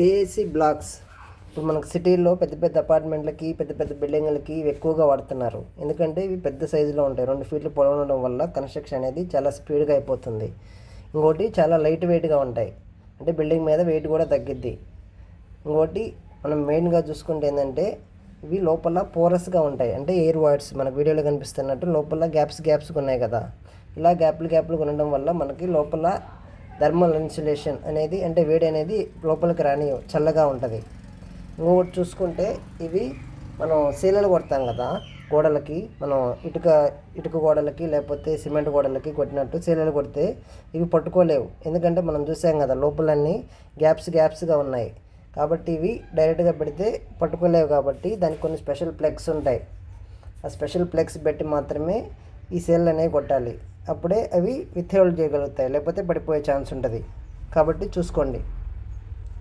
AAC blocks ఇప్పుడు మనకు సిటీల్లో పెద్ద పెద్ద అపార్ట్మెంట్లకి పెద్ద పెద్ద బిల్డింగ్లకి ఇవి ఎక్కువగా వాడుతున్నారు. ఎందుకంటే ఇవి పెద్ద సైజులో ఉంటాయి. రెండు ఫీట్లు పొడవు ఉండడం వల్ల కన్స్ట్రక్షన్ అనేది చాలా స్పీడ్గా అయిపోతుంది. ఇంకోటి చాలా లైట్ వెయిట్గా ఉంటాయి. అంటే బిల్డింగ్ మీద వెయిట్ కూడా తగ్గిద్ది. ఇంకోటి మనం మెయిన్గా చూసుకుంటే ఏంటంటే ఇవి లోపల పోరస్గా ఉంటాయి. అంటే ఎయిర్ వాయిడ్స్ మనకు వీడియోలో కనిపిస్తున్నట్టు లోపల గ్యాప్స్ గ్యాప్స్ ఉన్నాయి కదా. ఇలా గ్యాప్లు గ్యాప్లు ఉండడం వల్ల మనకి లోపల థర్మల్ ఇన్సులేషన్ అనేది అంటే వేడి అనేది లోపలికి రాని చల్లగా ఉంటుంది. ఇంకొకటి చూసుకుంటే ఇవి మనం సీలలు కొడతాం కదా గోడలకి మనం ఇటుక ఇటుక గోడలకి లేకపోతే సిమెంట్ గోడలకి కొట్టినట్టు సీలలు కొడితే ఇవి పట్టుకోలేవు. ఎందుకంటే మనం చూసాం కదా లోపలన్నీ గ్యాప్స్ గ్యాప్స్గా ఉన్నాయి. కాబట్టి ఇవి డైరెక్ట్గా పెడితే పట్టుకోలేవు కాబట్టి దానికి కొన్ని స్పెషల్ ప్లెక్స్ ఉంటాయి. ఆ స్పెషల్ ఫ్లెక్స్ పెట్టి మాత్రమే ఈ సేల్ అనేవి కొట్టాలి. అప్పుడే అవి విత్హోల్డ్ చేయగలుగుతాయి. లేకపోతే పడిపోయే ఛాన్స్ ఉంటుంది. కాబట్టి చూసుకోండి.